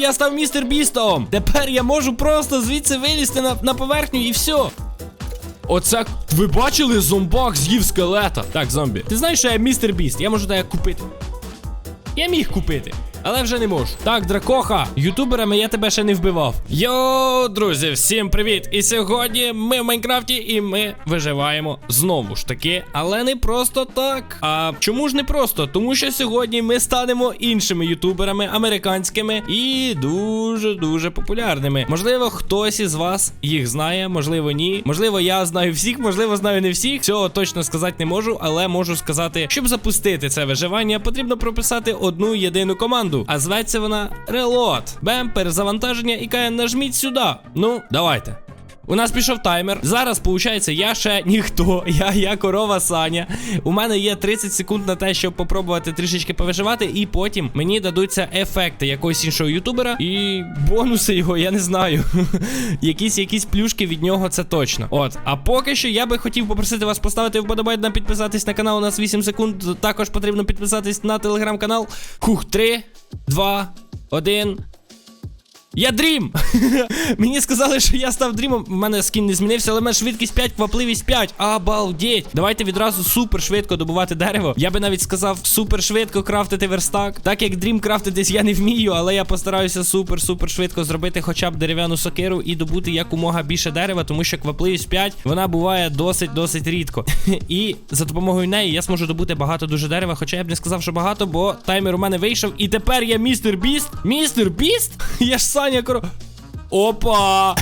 я став містер Бістом. Тепер я можу просто звідси вилізти на, на поверхню і все. Оце ви бачили зомбак з'їв скелета? Так, зомбі. Ти знаєш, що я містер Біст? Я можу тебе купити. Я міг купити. Але вже не можу. Так, дракоха, ютуберами я тебе ще не вбивав. Йоу, друзі, всім привіт! І сьогодні ми в Майнкрафті і ми виживаємо знову ж таки, але не просто так. А чому ж не просто? Тому що сьогодні ми станемо іншими ютуберами американськими і дуже-дуже популярними. Можливо, хтось із вас їх знає, можливо, ні. Можливо, я знаю всіх, можливо, знаю не всіх. Цього точно сказати не можу, але можу сказати, щоб запустити це виживання, потрібно прописати одну єдину команду. А зветься вона Reload. Бем, перезавантаження і каже, нажміть сюди. Ну, давайте. У нас пішов таймер. Зараз, виходить, я ще ніхто. Я, я корова Саня. У мене є 30 секунд на те, щоб попробувати трішечки повиживати, і потім мені дадуться ефекти якогось іншого ютубера і бонуси його, я не знаю. якісь якісь плюшки від нього, це точно. От, а поки що я би хотів попросити вас поставити вподобайку, підписатись на канал. У нас 8 секунд. Також потрібно підписатись на телеграм-канал. Хух, 3, 2, 1. Я дрім! Мені сказали, що я став дрімом. У мене скін не змінився, але в мене швидкість 5, квапливість 5. Обалдеть! Давайте відразу супер швидко добувати дерево. Я би навіть сказав супер швидко крафтити верстак. Так як дрім крафтитись я не вмію, але я постараюся супер-супер швидко зробити хоча б дерев'яну сокиру і добути якомога більше дерева, тому що квапливість 5 вона буває досить-досить рідко. І за допомогою неї я зможу добути багато дуже дерева. Хоча я б не сказав, що багато, бо таймер у мене вийшов. І тепер я містер Біст. Містер Біст? Я ж Саня Коро. Опа!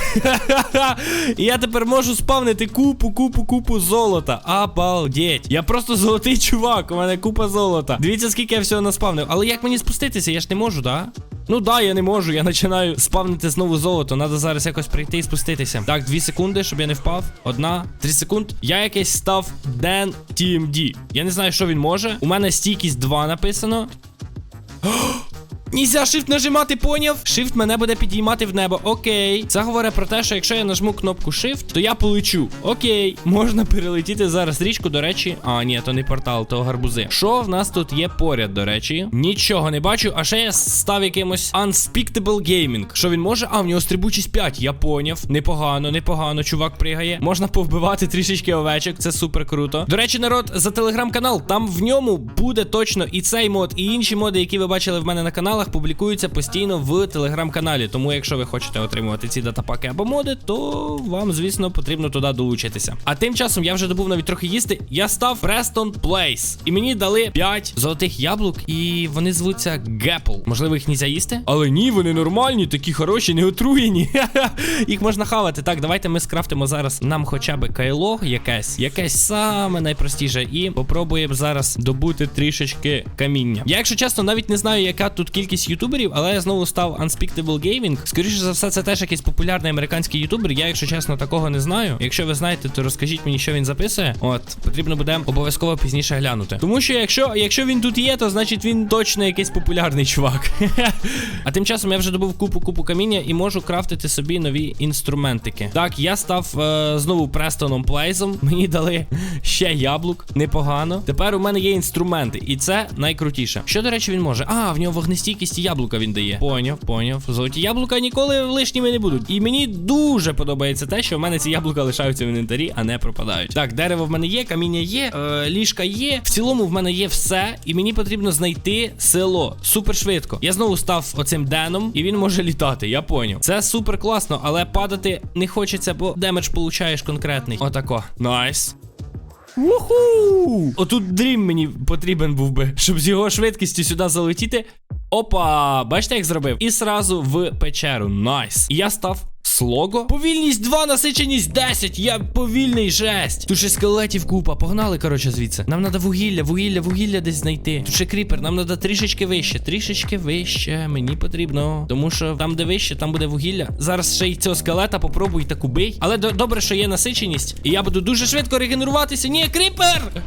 І я тепер можу спавнити купу, купу, купу золота. Обалдеть. Я просто золотий чувак, у мене купа золота. Дивіться, скільки я всього наспавнив. Але як мені спуститися? Я ж не можу, да? Ну да, я не можу. Я починаю спавнити знову золото. Надо зараз якось прийти і спуститися. Так, дві секунди, щоб я не впав. Одна, три секунд. Я якийсь став Ден TMD. Я не знаю, що він може. У мене стійкість 2 написано. Нельзя shift нажимати, поняв? Shift мене буде підіймати в небо. Окей. Це говорить про те, що якщо я нажму кнопку Shift, то я полечу. Окей, можна перелетіти зараз річку, до речі. А, ні, то не портал, то гарбузи. Що в нас тут є поряд, до речі? Нічого не бачу. А ще я став якимось Unspeakable Gaming. Що він може? А, в нього стрибучість 5. Я поняв. Непогано, непогано. Чувак пригає. Можна повбивати трішечки овечок. Це супер круто. До речі, народ, за телеграм-канал. Там в ньому буде точно і цей мод, і інші моди, які ви бачили в мене на каналах, публікуються постійно в телеграм-каналі. Тому, якщо ви хочете отримувати ці датапаки або моди, то вам, звісно, потрібно туди долучитися. А тим часом я вже добув навіть трохи їсти. Я став Preston Place. І мені дали 5 золотих яблук, і вони звуться Гепл. Можливо, їх нельзя їсти? Але ні, вони нормальні, такі хороші, не отруєні. Їх можна хавати. Так, давайте ми скрафтимо зараз нам хоча б кайло якесь, якесь саме найпростіше. І попробуємо зараз добути трішечки каміння. Я, якщо чесно, навіть не знаю, яка тут кількість ютуберів, але я знову став Unspeakable Gaming. Скоріше за все, це теж якийсь популярний американський ютубер. Я, якщо чесно, такого не знаю. Якщо ви знаєте, то розкажіть мені, що він записує. От, потрібно буде обов'язково пізніше глянути. Тому що якщо, якщо він тут є, то значить він точно якийсь популярний чувак. а тим часом я вже добув купу-купу каміння і можу крафтити собі нові інструментики. Так, я став е, знову Престоном Плейзом. Мені дали ще яблук. Непогано. Тепер у мене є інструменти, і це найкрутіше. Що, до речі, він може? А, в нього вогнестійкість і яблука він дає. Поняв, поняв. Золоті яблука ніколи лишніми не будуть. І мені дуже подобається те, що в мене ці яблука лишаються в інвентарі, а не пропадають. Так, дерево в мене є, каміння є, е, ліжка є. В цілому в мене є все, і мені потрібно знайти село. Супер швидко. Я знову став оцим деном, і він може літати. Я поняв. Це супер класно, але падати не хочеться, бо демедж получаєш конкретний. Отако. Найс. Уху! Отут дрім мені потрібен був би, щоб з його швидкістю сюди залетіти. Опа! Бачите, як зробив? І сразу в печеру. Найс. І я став слого. Повільність 2, насиченість 10. Я повільний жесть. Тут ще скелетів купа. Погнали, коротше, звідси. Нам треба вугілля, вугілля, вугілля десь знайти. Тут ще кріпер, нам треба трішечки вище. Трішечки вище. Мені потрібно. Тому що там, де вище, там буде вугілля. Зараз ще й цього скелета попробуй так убий. Але добре, що є насиченість. І я буду дуже швидко регенеруватися. Ні, кріпер!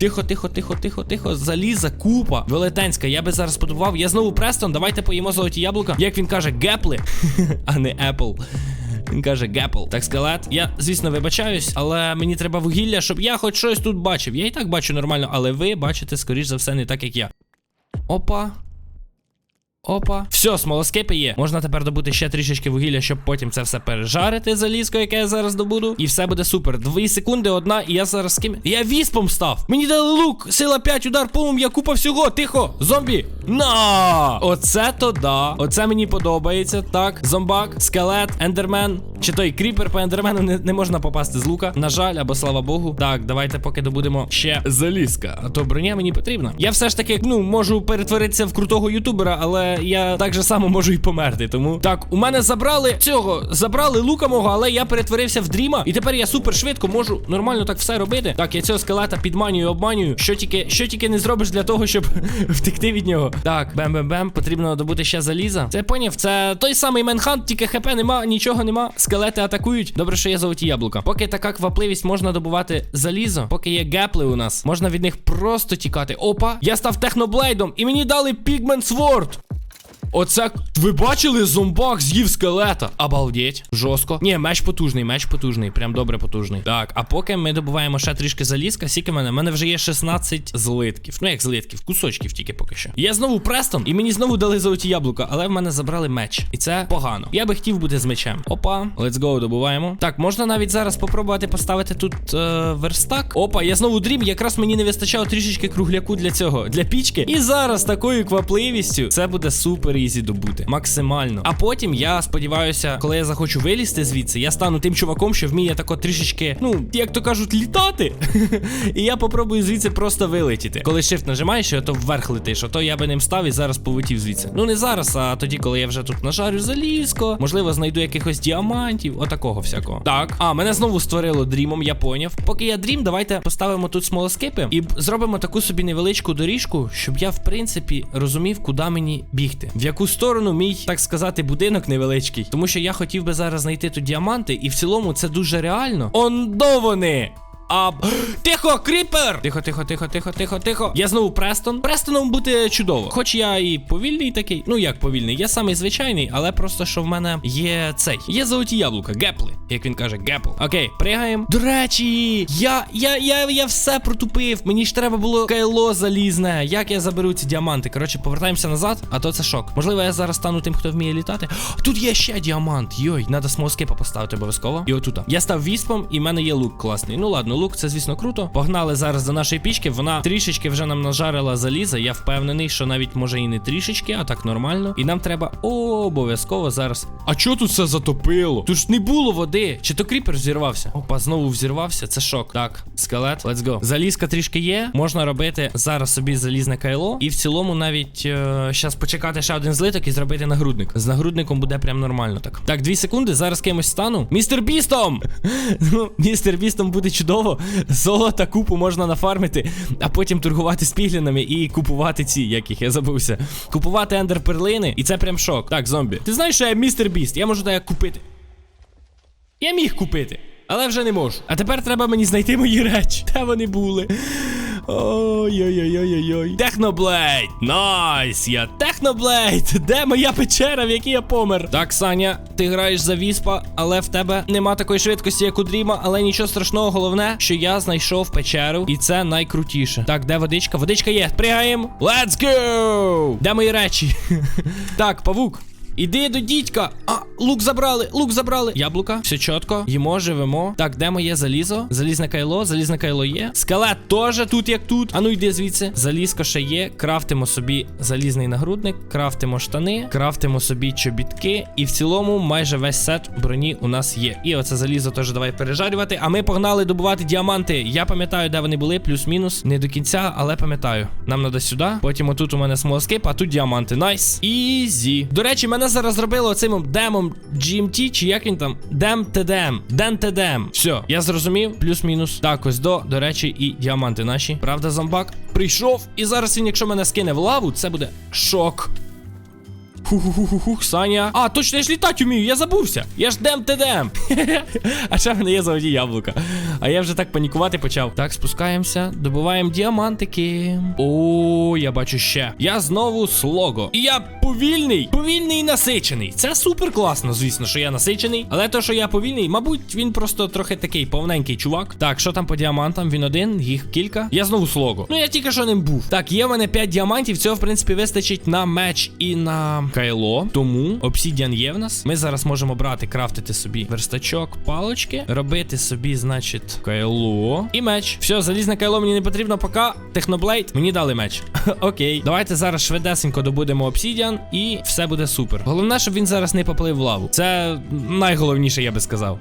Тихо, тихо, тихо, тихо, тихо. Заліза, купа. Велетенська. Я би зараз подобував. Я знову Престон. Давайте поїмо золоті яблука. Як він каже, гепли, а не Apple. Він каже гепл. Так, скелет. Я, звісно, вибачаюсь, але мені треба вугілля, щоб я хоч щось тут бачив. Я і так бачу нормально, але ви бачите, скоріш за все, не так, як я. Опа. Опа. Все, смолоскипи є. Можна тепер добути ще трішечки вугілля, щоб потім це все пережарити залізко, яке я зараз добуду. І все буде супер. Дві секунди, одна, і я зараз ким. Я віспом став. Мені дали лук, сила 5, удар, полум'я, купа всього. Тихо, зомбі. На! Оце то да. Оце мені подобається. Так, зомбак, скелет, ендермен. Чи той кріпер по ендермену не, не можна попасти з лука. На жаль, або слава Богу. Так, давайте поки добудемо ще залізка. А то броня мені потрібна. Я все ж таки, ну, можу перетворитися в крутого ютубера, але я так же само можу і померти. Тому так, у мене забрали цього, забрали лука мого, але я перетворився в дріма. І тепер я супер швидко можу нормально так все робити. Так, я цього скелета підманюю, обманюю. Що тільки, що тільки не зробиш для того, щоб втекти від нього. Так, бем-бем-бем, потрібно добути ще заліза. Це поняв, це той самий Менхант, тільки хп нема, нічого нема. Скелети атакують. Добре, що є золоті яблука. Поки така квапливість можна добувати залізо, поки є гепли у нас, можна від них просто тікати. Опа, я став техноблейдом, і мені дали пігмент сворд. Оце ви бачили зомбак з'їв скелета? Обалдеть. Жорстко. Ні, меч потужний, меч потужний, прям добре потужний. Так, а поки ми добуваємо ще трішки залізка, скільки мене? У мене вже є 16 злитків. Ну як злитків, кусочків тільки поки що. Я знову престон, і мені знову дали золоті яблука, але в мене забрали меч. І це погано. Я би хотів бути з мечем. Опа, let's go, добуваємо. Так, можна навіть зараз попробувати поставити тут е, верстак. Опа, я знову дрім. Якраз мені не вистачало трішечки кругляку для цього, для пічки. І зараз такою квапливістю це буде супер ізі добути. Максимально. А потім я сподіваюся, коли я захочу вилізти звідси, я стану тим чуваком, що вміє тако трішечки, ну, як то кажуть, літати. і я попробую звідси просто вилетіти. Коли shift нажимаєш, то вверх летиш, а то я би ним став і зараз полетів звідси. Ну не зараз, а тоді, коли я вже тут нажарю залізко, можливо, знайду якихось діамантів, отакого всякого. Так, а мене знову створило дрімом, я поняв. Поки я дрім, давайте поставимо тут смолоскипи і зробимо таку собі невеличку доріжку, щоб я, в принципі, розумів, куди мені бігти. В яку сторону мій, так сказати, будинок невеличкий. Тому що я хотів би зараз знайти тут діаманти, і в цілому це дуже реально. Ондо вони! А тихо, кріпер! Тихо, тихо, тихо, тихо, тихо, тихо. Я знову Престон. Престоном бути чудово. Хоч я і повільний такий. Ну як повільний, я самий звичайний, але просто що в мене є цей. Є золоті яблука, гепли, як він каже, гепл. Окей, пригаємо. До речі, я, я, я, я все протупив. Мені ж треба було кайло залізне. Як я заберу ці діаманти? Коротше, повертаємося назад, а то це шок. Можливо, я зараз стану тим, хто вміє літати. Тут є ще діамант. Йой, треба смолоскипа поставити обов'язково. І отут. Я став віспом, і в мене є лук класний. Ну ладно, лук це, звісно, круто. Погнали зараз до нашої пічки. Вона трішечки вже нам нажарила заліза. Я впевнений, що навіть може і не трішечки, а так нормально. І нам треба обов'язково зараз. А чого тут все затопило? Тут ж не було води. Чи то кріпер взірвався? Опа, знову взірвався. Це шок. Так, скелет, let's go. Залізка трішки є. Можна робити зараз собі залізне кайло. І в цілому навіть е, почекати ще один злиток і зробити нагрудник. З нагрудником буде прям нормально так. Так, дві секунди, зараз кимось стану. Містер Бістом! ну, містер Бістом буде чудово. Золота купу можна нафармити, а потім торгувати з піглінами і купувати ці, яких я забувся. Купувати ендерперлини, і це прям шок. Так, зомбі. Ти знаєш, що я містер Біст, я можу так купити. Я міг купити, але вже не можу. А тепер треба мені знайти мої речі. Де вони були? Ой-ой-ой-ой-ой. Техноблейд! Найс! Я Техноблейд! Де моя печера, в якій я помер? Так, Саня, ти граєш за віспа, але в тебе нема такої швидкості, як у Дріма, але нічого страшного, головне, що я знайшов печеру, і це найкрутіше. Так, де водичка? Водичка є. Пригаємо. Let's go! Де мої речі? так, павук. Іди до дідька. А, лук забрали, лук забрали. Яблука, все чітко. Їмо, живемо. Так, де моє залізо? Залізне кайло, залізне кайло є. Скелет теж тут, як тут. А ну йди звідси. Залізко ще є. Крафтимо собі залізний нагрудник, крафтимо штани, крафтимо собі чобітки. І в цілому майже весь сет броні у нас є. І оце залізо теж давай пережарювати. А ми погнали добувати діаманти. Я пам'ятаю, де вони були, плюс-мінус. Не до кінця, але пам'ятаю. Нам треба сюди. Потім отут у мене смолоскип, а тут діаманти. Найс. Ізі. До речі, мене зараз зробили оцим демом GMT, чи як він там? Дем ТДМ. Ден ТДМ. Все, я зрозумів. Плюс-мінус. Так, ось до, до речі, і діаманти наші. Правда, зомбак прийшов. І зараз він, якщо мене скине в лаву, це буде шок. Ху-ху-ху-ху, Саня. А, точно, я ж літати вмію, я забувся. Я ж дем те дем. А ще в мене є золоті яблука. А я вже так панікувати почав. Так, спускаємося, добуваємо діамантики. О, я бачу ще. Я знову слого. І я повільний, повільний і насичений. Це супер класно, звісно, що я насичений. Але то, що я повільний, мабуть, він просто трохи такий повненький чувак. Так, що там по діамантам? Він один, їх кілька. Я знову слого. Ну я тільки що ним був. Так, є в мене 5 діамантів. Цього, в принципі, вистачить на меч і на кайло. Тому обсідіан є в нас. Ми зараз можемо брати, крафтити собі верстачок, палочки, робити собі, значить, кайло і меч. Все, залізне кайло мені не потрібно, поки техноблейд мені дали меч. Окей, давайте зараз швидесенько добудемо обсідіан і все буде супер. Головне, щоб він зараз не поплив в лаву. Це найголовніше, я би сказав.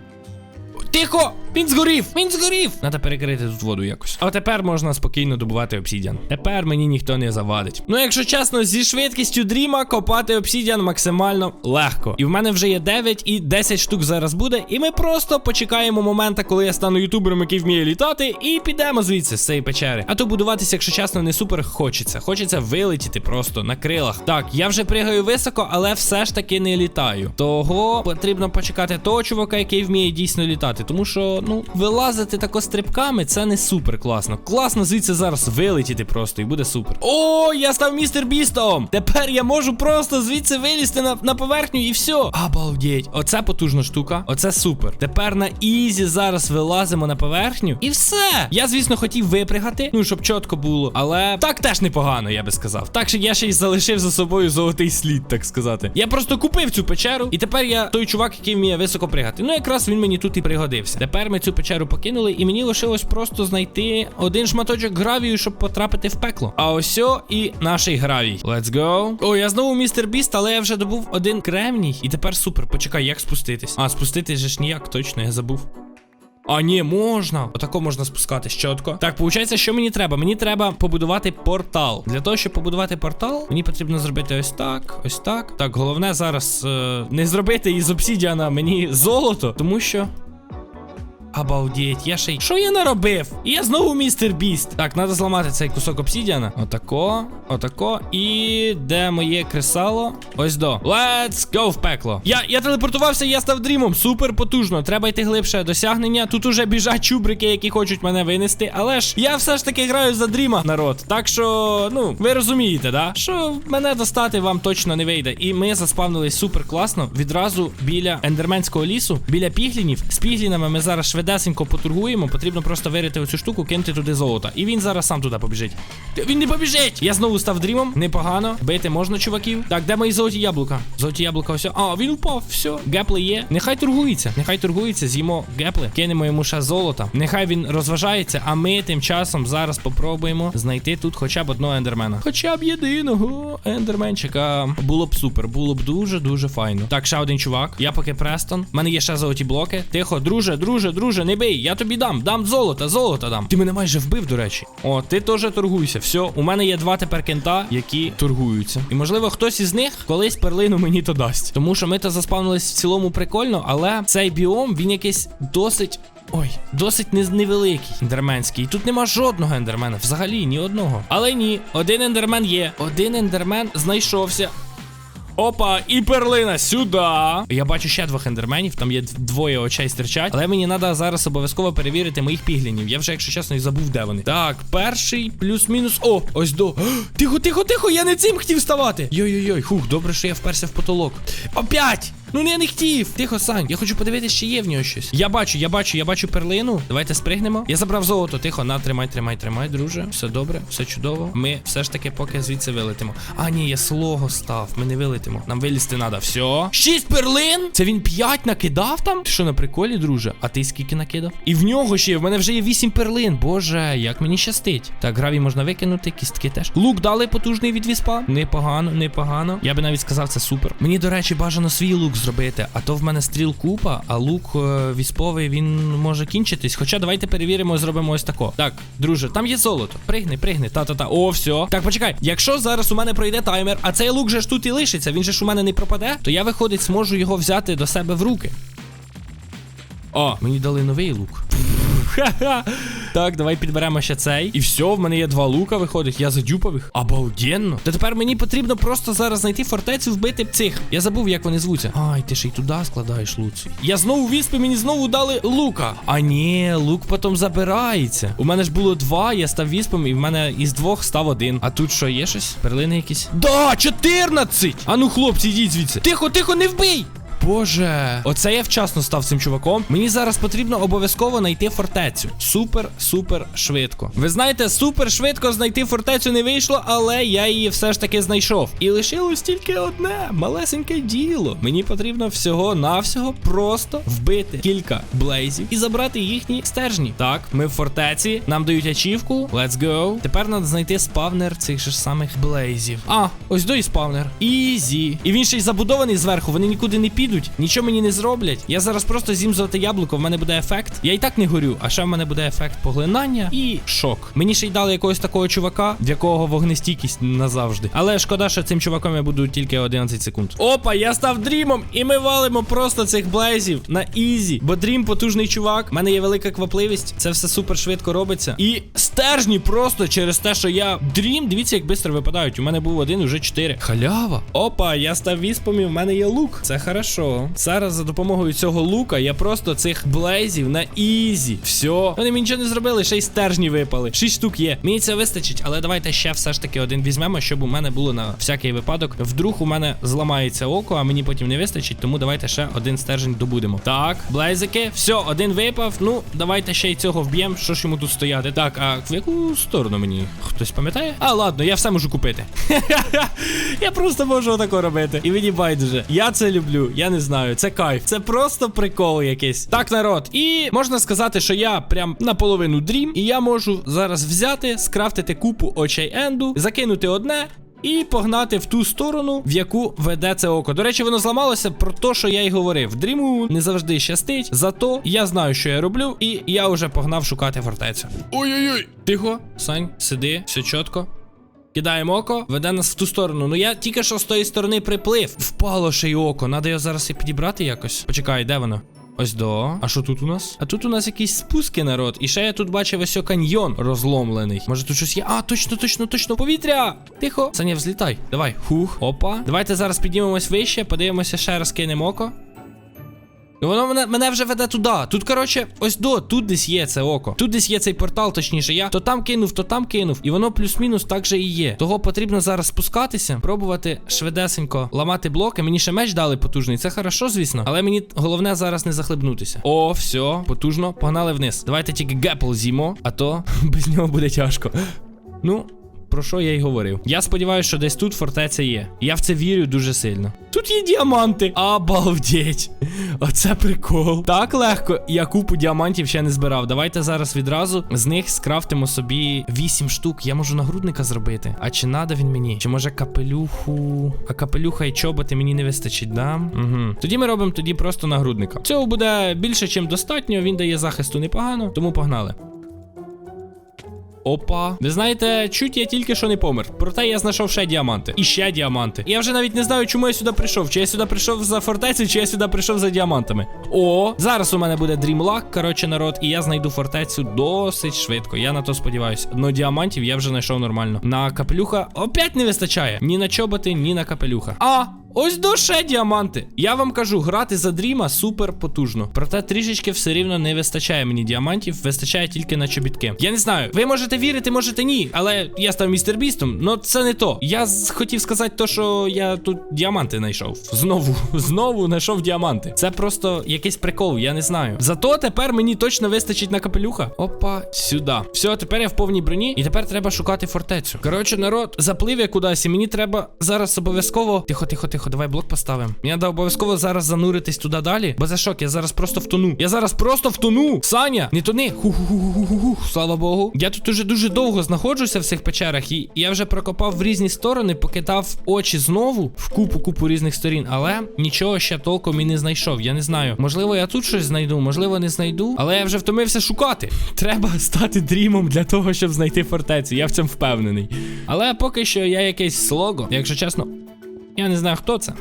Тихо! Він згорів! Він згорів! Надо перекрити тут воду якось. А тепер можна спокійно добувати обсідіан. Тепер мені ніхто не завадить. Ну, якщо чесно, зі швидкістю дріма копати обсідіан максимально легко. І в мене вже є 9 і 10 штук зараз буде. І ми просто почекаємо момента, коли я стану ютубером, який вміє літати, і підемо звідси з цієї печери. А то будуватися, якщо чесно, не супер хочеться. Хочеться вилетіти просто на крилах. Так, я вже пригаю високо, але все ж таки не літаю. Того потрібно почекати того чувака, який вміє дійсно літати. Тому що, ну, вилазити тако стрибками, це не супер класно. Класно звідси зараз вилетіти просто, і буде супер. О, я став містер бістом! Тепер я можу просто звідси вилізти на, на поверхню і все. Обалдеть. Оце потужна штука. Оце супер. Тепер на ізі зараз вилазимо на поверхню. І все. Я, звісно, хотів випрягати, ну, щоб чітко було. Але так теж непогано, я би сказав. Так що я ще й залишив за собою золотий слід, так сказати. Я просто купив цю печеру, і тепер я той чувак, який вміє високо пригати. Ну, якраз він мені тут і пригодився. Тепер ми цю печеру покинули, і мені лишилось просто знайти один шматочок гравію, щоб потрапити в пекло. А ось і наш гравій. Let's go. О, я знову містер Біст, але я вже добув один кремній. І тепер супер. Почекай, як спуститись? А, спуститись же ж ніяк, точно, я забув. А, ні, можна. Отако можна спускатись чітко. Так, виходить, що мені треба? Мені треба побудувати портал. Для того, щоб побудувати портал, мені потрібно зробити ось так, ось так. Так, головне зараз е, не зробити із обсідіана мені золото, тому що. Обалдеть, я ще й. Що я наробив? І я знову містер Біст. Так, треба зламати цей кусок обсідіана. Отако, отако. І де моє кресало? Ось до. Let's go в пекло. Я я телепортувався, я став дрімом. Супер потужно. Треба йти глибше досягнення. Тут уже біжать чубрики, які хочуть мене винести. Але ж я все ж таки граю за дріма, народ. Так що, ну, ви розумієте, да? Що мене достати вам точно не вийде. І ми заспавнились супер класно. Відразу біля ендерменського лісу, біля піглінів. З піглінами ми зараз швидесенько потургуємо. Потрібно просто вирити оцю штуку, кинути туди золото. І він зараз сам туди побіжить. Він не побіжить! Я знову став дрімом. Непогано. Бити можна, чуваків. Так, де мої золоті яблука? Золоті яблука, ось. А, він упав. Все. Гепли є. Нехай торгується. Нехай торгується. З'їмо гепли. Кинемо йому ще золота. Нехай він розважається, а ми тим часом зараз попробуємо знайти тут хоча б одного ендермена. Хоча б єдиного ендерменчика. Було б супер, було б дуже-дуже файно. Так, ще один чувак. Я поки Престон. У мене є ще золоті блоки. Тихо, друже, друже, друже, не бий. Я тобі дам. Дам золото, золото дам. Ти мене майже вбив, до речі. О, ти теж торгуйся. Все, у мене є два тепер кента, які торгуються. І можливо, хтось із них колись перлину мені то дасть. Тому що ми то заспавнились в цілому прикольно, але цей біом він якийсь досить. Ой, досить не- невеликий ендерменський. І тут нема жодного ендермена. Взагалі ні одного. Але ні, один ендермен є. Один ендермен знайшовся. Опа, і перлина сюди. Я бачу ще двох ендерменів, там є двоє очей стирчать. Але мені треба зараз обов'язково перевірити моїх піглінів. Я вже, якщо чесно, і забув, де вони. Так, перший плюс-мінус. О, ось до. Тихо, тихо, тихо, я не цим хотів вставати. Йой-йой-йой, хух, добре, що я вперся в потолок. Опять! Ну я не хотів. Тихо, Сань, я хочу подивитися, чи є в нього щось. Я бачу, я бачу, я бачу перлину. Давайте спригнемо. Я забрав золото. Тихо, на, тримай, тримай, тримай, друже. Все добре, все чудово. Ми все ж таки поки звідси вилетимо. А, ні, я слого став. Ми не вилетимо. Нам вилізти треба. Все. Шість перлин? Це він п'ять накидав там? Ти що на приколі, друже? А ти скільки накидав? І в нього ще, в мене вже є вісім перлин. Боже, як мені щастить. Так, гравій можна викинути, кістки теж. Лук дали потужний від віспа. Непогано, непогано. Я би навіть сказав, це супер. Мені, до речі, бажано свій лук зробити. А то в мене стріл купа, а лук е, військовий він може кінчитись. Хоча давайте перевіримо зробимо ось тако. Так, друже, там є золото. Пригни, пригни. Та-та-та. О, все. Так, почекай. Якщо зараз у мене пройде таймер, а цей лук же ж тут і лишиться, він же ж у мене не пропаде, то я, виходить, зможу його взяти до себе в руки. О, мені дали новий лук. Ха-ха. Так, давай підберемо ще цей. І все, в мене є два лука виходить. Я задюпав їх. Обалденно. То тепер мені потрібно просто зараз знайти фортецю, вбити цих. Я забув, як вони звуться. Ай, ти ще й туди складаєш луці. Я знову віспи, мені знову дали лука. А ні, лук потім забирається. У мене ж було два, я став віспом, і в мене із двох став один. А тут що, є щось? Перлини якісь? Да, 14! А ну, хлопці, йдіть звідси. Тихо, тихо, не вбий! Боже, оце я вчасно став цим чуваком. Мені зараз потрібно обов'язково знайти фортецю. Супер, супер швидко. Ви знаєте, супер швидко знайти фортецю не вийшло, але я її все ж таки знайшов. І лишилось тільки одне малесеньке діло. Мені потрібно всього-навсього просто вбити кілька блейзів і забрати їхні стержні. Так, ми в фортеці, нам дають ачівку. Let's go. Тепер треба знайти спавнер цих же самих блейзів. А, ось до і спавнер. Ізі. І він ще й забудований зверху, вони нікуди не підуть, нічого мені не зроблять. Я зараз просто з'їм золоте яблуко, в мене буде ефект. Я і так не горю, а ще в мене буде ефект поглинання і шок. Мені ще й дали якогось такого чувака, в якого вогнестійкість назавжди. Але шкода, що цим чуваком я буду тільки 11 секунд. Опа, я став дрімом, і ми валимо просто цих блейзів на ізі. Бо дрім потужний чувак. У мене є велика квапливість. Це все супер швидко робиться. І стержні просто через те, що я дрім. Дивіться, як швидко випадають. У мене був один, уже чотири. Халява. Опа, я став віспом і в мене є лук. Це хорошо. Зараз за допомогою цього лука я просто цих блейзів на ізі. Все. Вони мені нічого не зробили, ще й стержні випали. Шість штук є. Мені це вистачить, але давайте ще все ж таки один візьмемо, щоб у мене було на всякий випадок. Вдруг у мене зламається око, а мені потім не вистачить, тому давайте ще один стержень добудемо. Так, блейзики, все, один випав. Ну, давайте ще й цього вб'ємо. Що ж йому тут стояти? Так, а в яку сторону мені? Хтось пам'ятає? А, ладно, я все можу купити. Я просто можу отако робити. І мені байдуже. Я це люблю. Я не знаю. Це кайф. Це просто прикол якийсь. Так, народ. І можна сказати, що я прям наполовину дрім. І я можу зараз взяти, скрафтити купу очей енду, закинути одне. І погнати в ту сторону, в яку веде це око. До речі, воно зламалося про те, що я й говорив. Дріму не завжди щастить. Зато я знаю, що я роблю, і я вже погнав шукати фортецю. Ой-ой-ой! Тихо, Сань, сиди, все чітко. Кидаємо око, веде нас в ту сторону. Ну я тільки що з тої сторони приплив. Впало ще й око. Надо його зараз і підібрати якось. Почекай, де воно? Ось до. А що тут у нас? А тут у нас якісь спуски, народ. І ще я тут бачив ось о каньйон розломлений. Може тут щось є? А, точно, точно, точно, повітря! Тихо. Саня, взлітай. Давай. Хух. Опа. Давайте зараз піднімемось вище, подивимося ще раз кинемо око. Ну воно мене, мене вже веде туди. Тут, коротше, ось до, тут десь є це око. Тут десь є цей портал, точніше. Я то там кинув, то там кинув. І воно плюс-мінус так же і є. Того потрібно зараз спускатися, пробувати швидесенько ламати блоки. Мені ще меч дали потужний. Це хорошо, звісно. Але мені головне зараз не захлебнутися. О, все, потужно. Погнали вниз. Давайте тільки гепл з'їмо, а то без нього буде тяжко. Ну. Про що я й говорив? Я сподіваюся, що десь тут фортеця є. Я в це вірю дуже сильно. Тут є діаманти. Обалдеть. Оце прикол. Так легко. Я купу діамантів ще не збирав. Давайте зараз відразу з них скрафтимо собі 8 штук. Я можу нагрудника зробити. А чи надо він мені? Чи може капелюху? А капелюха і чоботи мені не вистачить, да? Угу. Тоді ми робимо тоді просто нагрудника. Цього буде більше, ніж достатньо. Він дає захисту непогано, тому погнали. Опа. Ви знаєте, чуть я тільки що не помер. Проте я знайшов ще діаманти. І ще діаманти. Я вже навіть не знаю, чому я сюди прийшов. Чи я сюди прийшов за фортецю, чи я сюди прийшов за діамантами. О, зараз у мене буде дрімлак, коротше, народ, і я знайду фортецю досить швидко. Я на то сподіваюся. Но діамантів я вже знайшов нормально. На капелюха опять не вистачає. Ні на чоботи, ні на капелюха. А! Ось до ще діаманти. Я вам кажу, грати за дріма супер потужно. Проте трішечки все рівно не вистачає мені діамантів, вистачає тільки на чобітки. Я не знаю, ви можете вірити, можете ні. Але я став містер бістом, но це не то. Я хотів сказати то, що я тут діаманти знайшов. Знову, знову знайшов діаманти. Це просто якийсь прикол, я не знаю. Зато тепер мені точно вистачить на капелюха. Опа, сюди. Все, тепер я в повній броні, і тепер треба шукати фортецю. Коротше, народ, заплив я кудись, і мені треба зараз обов'язково. Тихо, тихо, тихо, давай блок поставимо. Мені треба обов'язково зараз зануритись туди далі. Бо за шок, я зараз просто втону. Я зараз просто втону. Саня, не тони. Слава Богу. Я тут уже дуже довго знаходжуся в цих печерах, і я вже прокопав в різні сторони, покидав очі знову в купу купу різних сторін, але нічого ще толком і не знайшов. Я не знаю. Можливо, я тут щось знайду, можливо, не знайду. Але я вже втомився шукати. Треба стати дрімом для того, щоб знайти фортецю. Я в цьому впевнений. Але поки що я якийсь слого, якщо чесно. Я не знаю, хто це.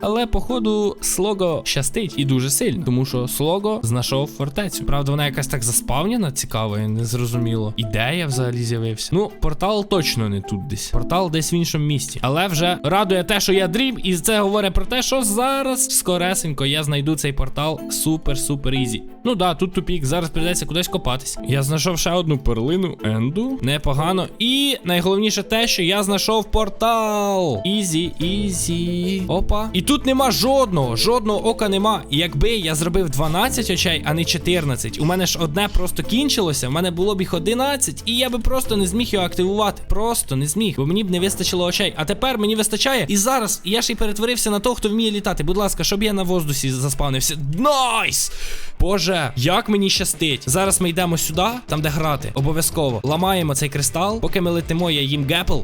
Але походу слого щастить і дуже сильно, тому що слого знайшов фортецю. Правда, вона якась так заспавнена, цікаво, і незрозуміло. Ідея взагалі з'явився. Ну, портал точно не тут десь. Портал десь в іншому місті. Але вже радує те, що я дріб, і це говорить про те, що зараз скоресенько я знайду цей портал супер-супер ізі. Ну да, тут тупік, зараз прийдеться кудись копатись. Я знайшов ще одну перлину Енду. Непогано. І найголовніше те, що я знайшов портал. Ізі, ізі. Опа. І тут нема жодного, жодного ока нема. І якби я зробив 12 очей, а не 14, у мене ж одне просто кінчилося, в мене було б їх 11, і я би просто не зміг його активувати. Просто не зміг, бо мені б не вистачило очей. А тепер мені вистачає. І зараз я ще й перетворився на того, хто вміє літати. Будь ласка, щоб я на воздусі заспавнився. Найс! Боже, як мені щастить. Зараз ми йдемо сюди, там де грати. Обов'язково. Ламаємо цей кристал. Поки ми летимо, я їм гепл.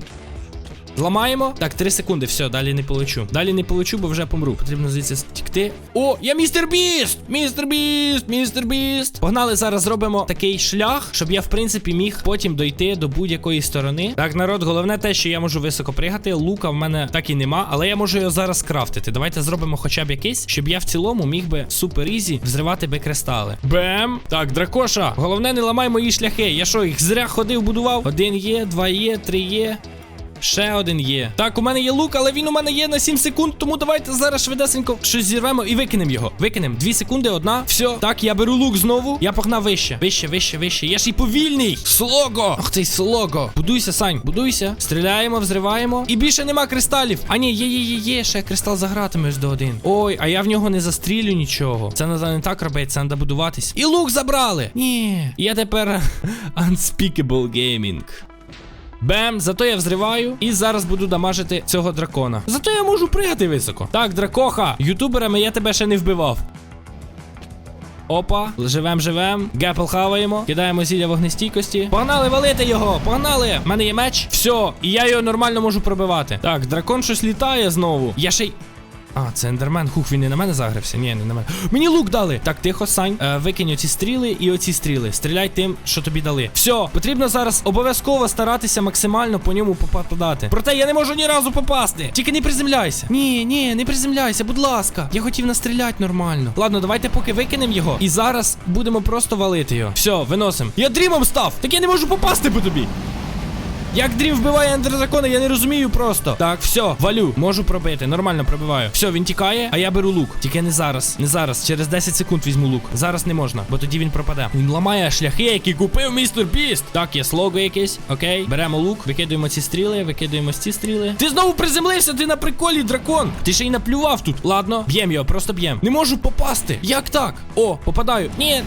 Зламаємо. Так, 3 секунди, все, далі не полечу. Далі не полечу, бо вже помру. Потрібно звідси стікти. О, я містер Біст! Містер Біст! Містер Біст! Погнали, зараз зробимо такий шлях, щоб я, в принципі, міг потім дойти до будь-якої сторони. Так, народ, головне те, що я можу високо пригати. Лука в мене так і нема, але я можу його зараз крафтити. Давайте зробимо хоча б якийсь, щоб я в цілому міг би супер ізі взривати би кристали. Бем! Так, дракоша. Головне, не ламай мої шляхи. Я що, їх зря ходив, будував? Один є, два є, три є. Ще один є. Так, у мене є лук, але він у мене є на 7 секунд, тому давайте зараз швидесенько щось зірвемо і викинемо його. Викинемо. 2 секунди, одна. Все. Так, я беру лук знову. Я погнав вище. Вище, вище, вище. Я ж і повільний. Слого! Ох, цей слого. Будуйся, Сань, будуйся. Стріляємо, взриваємо. І більше нема кристалів. А ні, є, є, є, є. Ще кристал за гратами ось до один. Ой, а я в нього не застрілю нічого. Це треба не так робити, це треба будуватись. І лук забрали. Ні. Я тепер Unspeakable Gaming. Бем, зато я взриваю і зараз буду дамажити цього дракона. Зато я можу пригати високо. Так, дракоха, ютуберами я тебе ще не вбивав. Опа, живем, живем. Гепл хаваємо, кидаємо зілля вогнестійкості. Погнали валити його! Погнали! У мене є меч. Все, і я його нормально можу пробивати. Так, дракон щось літає знову. Я ще й. А, це ендермен. Хух, він не на мене загрився. Ні, не на мене. Мені лук дали. Так, тихо, Сань. Е, викинь оці стріли і оці стріли. Стріляй тим, що тобі дали. Все, потрібно зараз обов'язково старатися максимально по ньому попадати. Проте я не можу ні разу попасти. Тільки не приземляйся. Ні, ні, не приземляйся, будь ласка. Я хотів настріляти нормально. Ладно, давайте поки викинемо його. І зараз будемо просто валити його. Все, виносимо. Я дрімом став. Так я не можу попасти по тобі. Як дрім вбиває ендердракона, я не розумію просто. Так, все, валю, можу пробити. Нормально пробиваю. Все, він тікає, а я беру лук. Тільки не зараз. Не зараз. Через 10 секунд візьму лук. Зараз не можна, бо тоді він пропаде. Він ламає шляхи, які купив містер Біст. Так, є слого якесь. Окей. Беремо лук, викидуємо ці стріли, викидуємо ці стріли. Ти знову приземлився, ти на приколі, дракон. Ти ще й наплював тут. Ладно, б'єм його, просто б'єм. Не можу попасти. Як так? О, попадаю. Ні.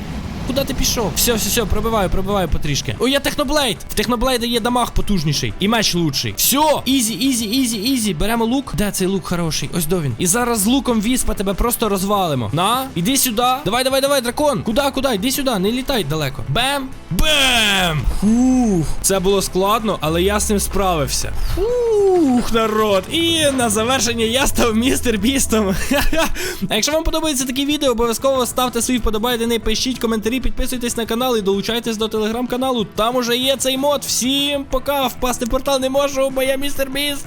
Куди ти пішов? Все, все, все, пробиваю, пробиваю потрішки. О, я техноблейд. В техноблейда є дамаг потужніший. І меч лучший. Все, ізі, ізі, ізі, ізі. Беремо лук. Де цей лук хороший? Ось до він. І зараз з луком віспа тебе просто розвалимо. На, іди сюди. Давай, давай, давай, дракон. Куди, куди? Іди сюди, не літай далеко. Бем! Бем! Фух. Це було складно, але я з цим справився. Фух, народ. І на завершення я став містер бістом. А якщо вам подобається такі відео, обов'язково ставте свої вподобайки, пишіть коментарі, підписуйтесь на канал і долучайтесь до телеграм-каналу. Там уже є цей мод. Всім пока. Впасти портал не можу, бо я містер біст.